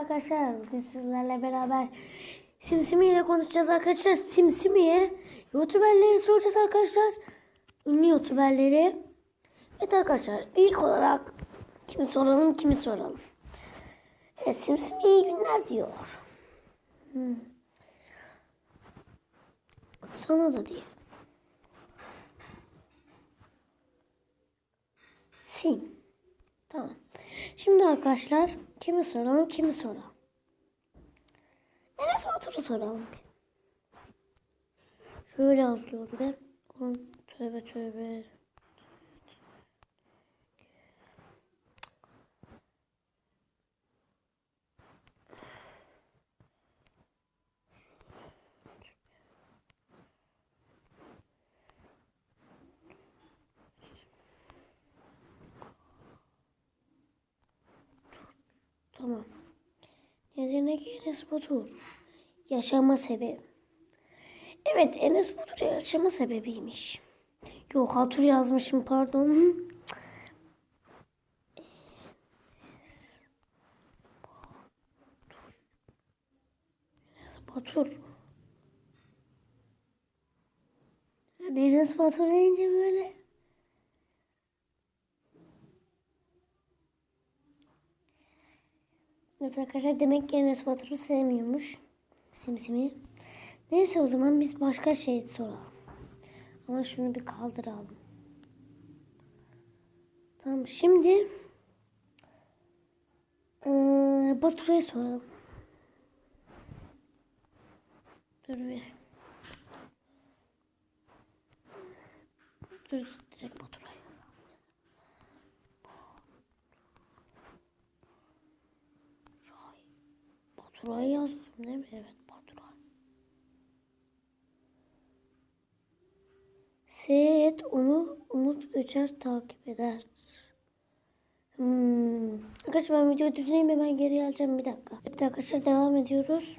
arkadaşlar. Bugün sizlerle beraber Simsimi ile konuşacağız arkadaşlar. Simsimi'ye YouTuberleri soracağız arkadaşlar. Ünlü YouTuberleri. Evet arkadaşlar ilk olarak kimi soralım kimi soralım. Evet Simsimi iyi günler diyor. Hmm. Sana da diye. Sim. Tamam. Şimdi arkadaşlar kimi soralım kimi soralım. Enes Batur'u soralım. Şöyle de. Aman Tövbe tövbe. Tamam. Yetenek Enes Batur. Yaşama sebebi. Evet Enes Batur yaşama sebebiymiş. Yok Hatur yazmışım pardon. Batur. Yani Enes Batur deyince böyle. Evet arkadaşlar demek ki Enes Batur'u sevmiyormuş. Simsimi. Neyse o zaman biz başka şey soralım. Ama şunu bir kaldıralım. Tamam şimdi eee Batur'a soralım. Dur bir. Dur direkt Batur'a. Baturay'ı yazdım değil mi? Evet Baturay. Seyit onu Umut Öçer takip eder. Hmm. Arkadaşlar ben videoyu düzenleyeyim hemen geri geleceğim bir dakika. Evet arkadaşlar devam ediyoruz.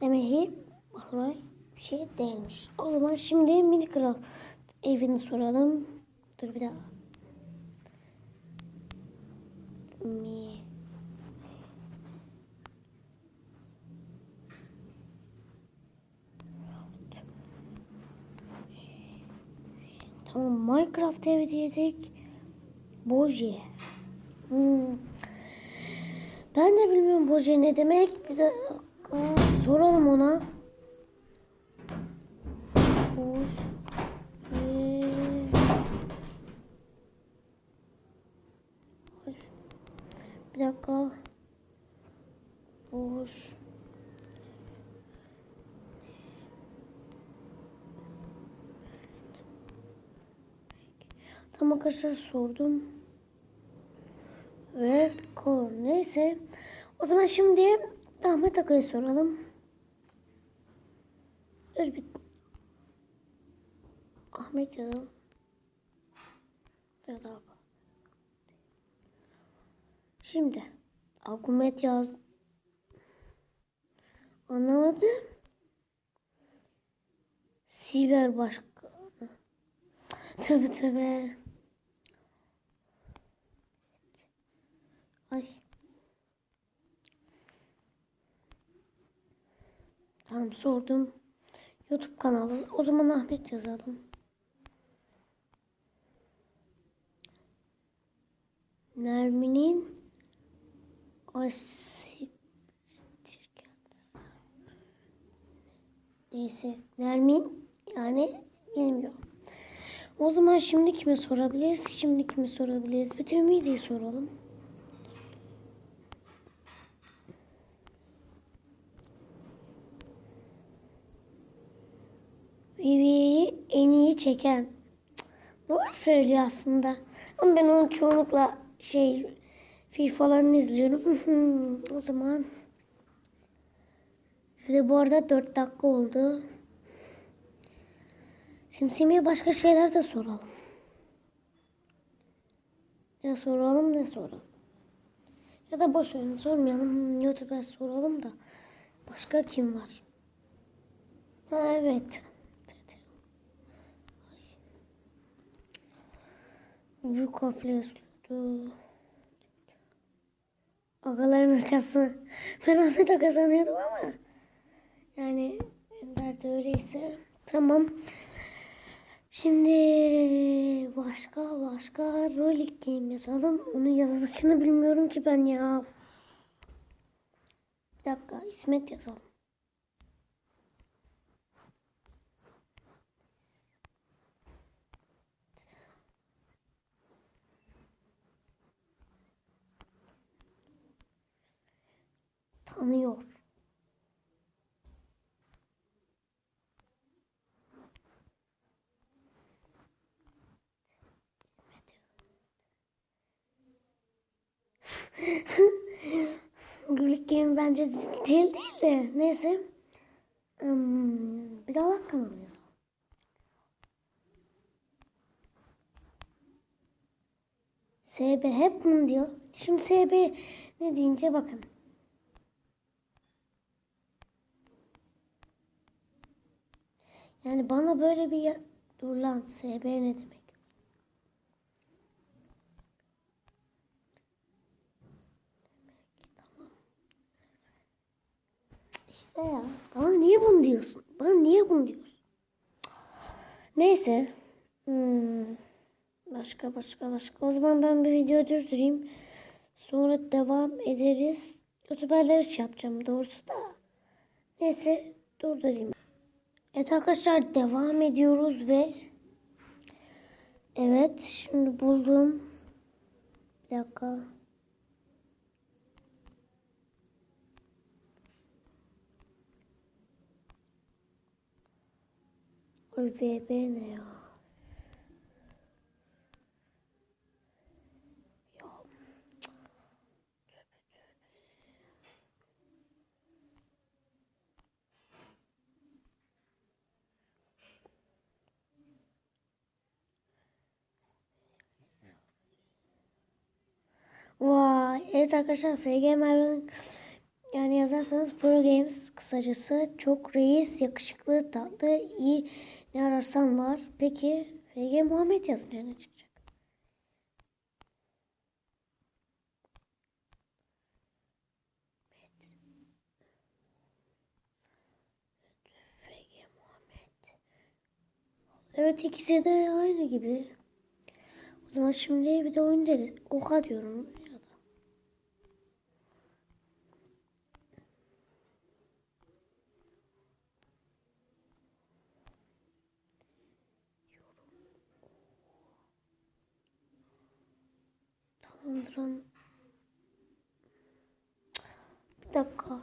Demek ki Baturay bir şey değilmiş. O zaman şimdi Minecraft evini soralım. Dur bir dakika. Mi. Tamam Minecraft evi dedik. Boje. Hmm. Ben de bilmiyorum Boje ne demek. Bir dakika soralım ona. Boje. Bir dakika. Boş. Tam arkadaşlar sordum. Ve kor. Neyse. O zaman şimdi Ahmet Akay'ı soralım. Dur bir. Ahmet yazalım. Ya da Şimdi Ahmet yaz. Anlamadım. Siber başkanı. Tövbe tövbe. Ay. Tamam sordum. YouTube kanalı. O zaman Ahmet yazalım. Nermin'in Asip Neyse. Nermin yani bilmiyorum. O zaman şimdi kime sorabiliriz? Şimdi kime sorabiliriz? Bir de Ümidi'yi soralım. Çeken. Doğru söylüyor aslında. Ama ben onu çoğunlukla şey FIFA'larını izliyorum. o zaman ve bu arada 4 dakika oldu. Simsimi'ye başka şeyler de soralım. Ne soralım ne soralım. Ya da boş verin sormayalım. Hmm, YouTube'a soralım da. Başka kim var? Ha evet. Büyük harfle yazılıyordu. Agaların akası. Ben Ahmet Aga sanıyordum ama. Yani Ender de öyleyse. Tamam. Şimdi başka başka rolik game yazalım. Onun yazılışını bilmiyorum ki ben ya. Bir dakika İsmet yazalım. Tanıyor. Rolik game bence değil değil de neyse. Bir daha kanalı yazalım. SB hep bunu diyor. Şimdi SB ne deyince bakın. Yani bana böyle bir dur lan SB ne demek? İşte ya. Bana niye bunu diyorsun? Bana niye bunu diyorsun? Neyse. Hmm. Başka başka başka. O zaman ben bir video durdurayım. Sonra devam ederiz. Youtuberler için yapacağım doğrusu da. Neyse durdurayım. Evet arkadaşlar devam ediyoruz ve Evet şimdi buldum. Bir dakika. VB ne ya? Ya. Vay, evet arkadaşlar FG Merve'nin yani yazarsanız Pro Games kısacası çok reis, yakışıklı, tatlı, iyi ne ararsan var. Peki FG Muhammed yazınca ne çıkacak? Evet ikisi de aynı gibi. O zaman şimdi bir de oyun deli. Oha diyorum ya da. Tamamdır an. Bir dakika.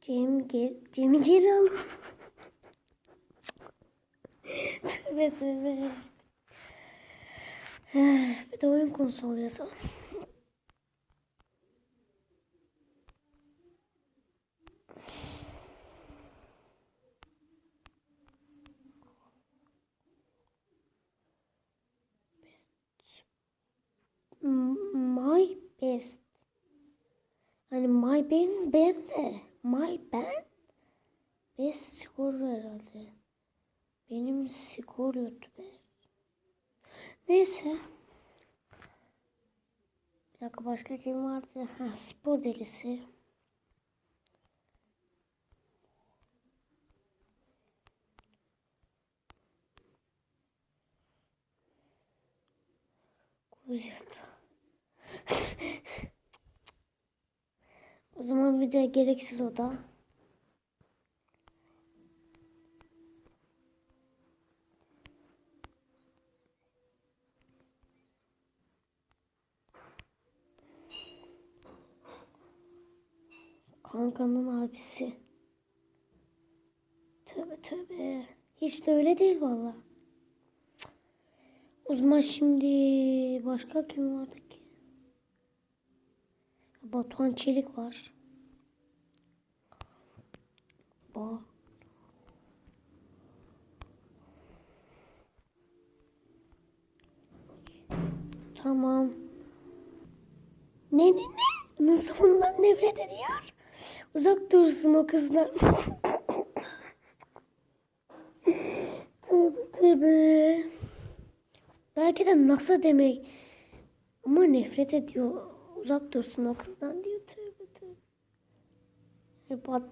Cem gel, Cem'i geri al. tövbe tövbe. Bir de oyun konsolu yazalım. M- My best. Hani my ben ben de. My ben best skor herhalde. Benim skor youtuber. Neyse. Bir dakika başka kim vardı? Ha, spor delisi. Kuzet. o zaman bir de gereksiz oda. Kankanın abisi. Tövbe tövbe. Hiç de öyle değil valla. O zaman şimdi başka kim vardı ki? Batuhan Çelik var. Ba. Tamam. Ne ne ne? Nasıl ondan nefret ediyor? Uzak dursun o kızdan. tövbe tövbe. Belki de nasıl demek. Ama nefret ediyor. Uzak dursun o kızdan diyor. Tövbe tövbe. Bat...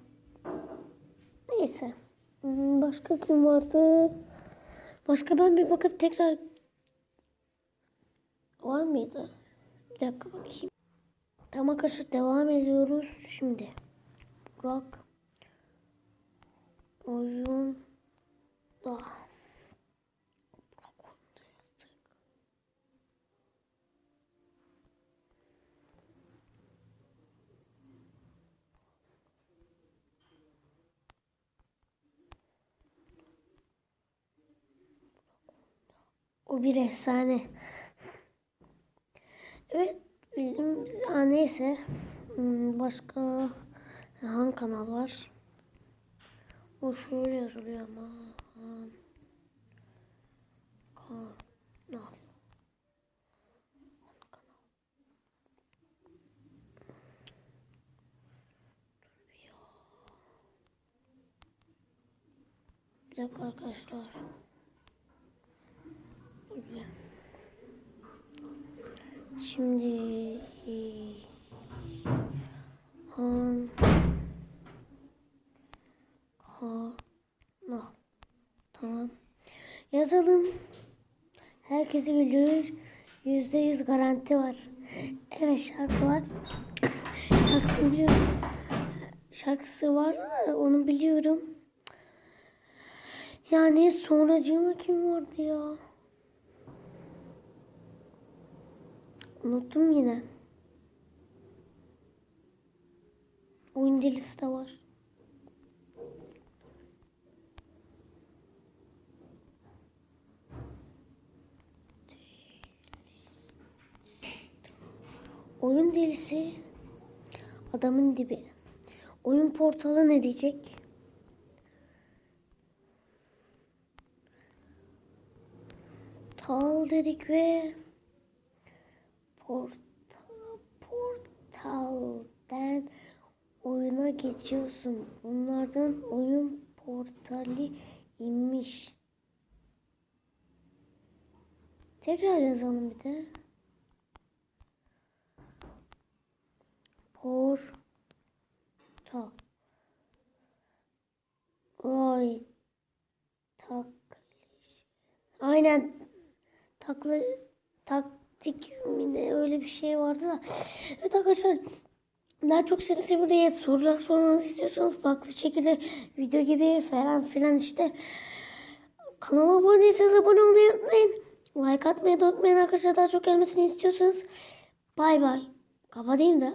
Neyse. Hmm, Başka kim vardı? Başka ben bir bakıp tekrar... Var mıydı? Bir dakika bakayım. Tamam arkadaşlar devam ediyoruz. Şimdi. Burak. Oyun. Ah. Bir efsane. Evet bildim. Aa, neyse. Hmm, Başka hangi kanal var? O şöyle yazılıyor ama. Kanal. Bir dakika arkadaşlar. Şimdi Han Kanal Tamam. Yazalım. Herkesi güldürür. Yüzde yüz garanti var. Evet şarkı var. Şarkısını biliyorum. Şarkısı var da onu biliyorum. Yani sonracığıma kim vardı ya? Unuttum yine. Oyun delisi de var. Oyun delisi adamın dibi. Oyun portalı ne diyecek? Tal dedik ve portal, portalden oyuna geçiyorsun. Bunlardan oyun portali inmiş. Tekrar yazalım bir de. Portal. Vay. Takliş. Aynen. Taklı taktik mi ne öyle bir şey vardı da. Evet arkadaşlar daha çok Simsi diye sorular sormanızı istiyorsanız farklı şekilde video gibi falan filan işte kanala abone değilseniz abone olmayı unutmayın. Like atmayı da unutmayın arkadaşlar daha çok gelmesini istiyorsanız. Bay bay. Kapatayım da.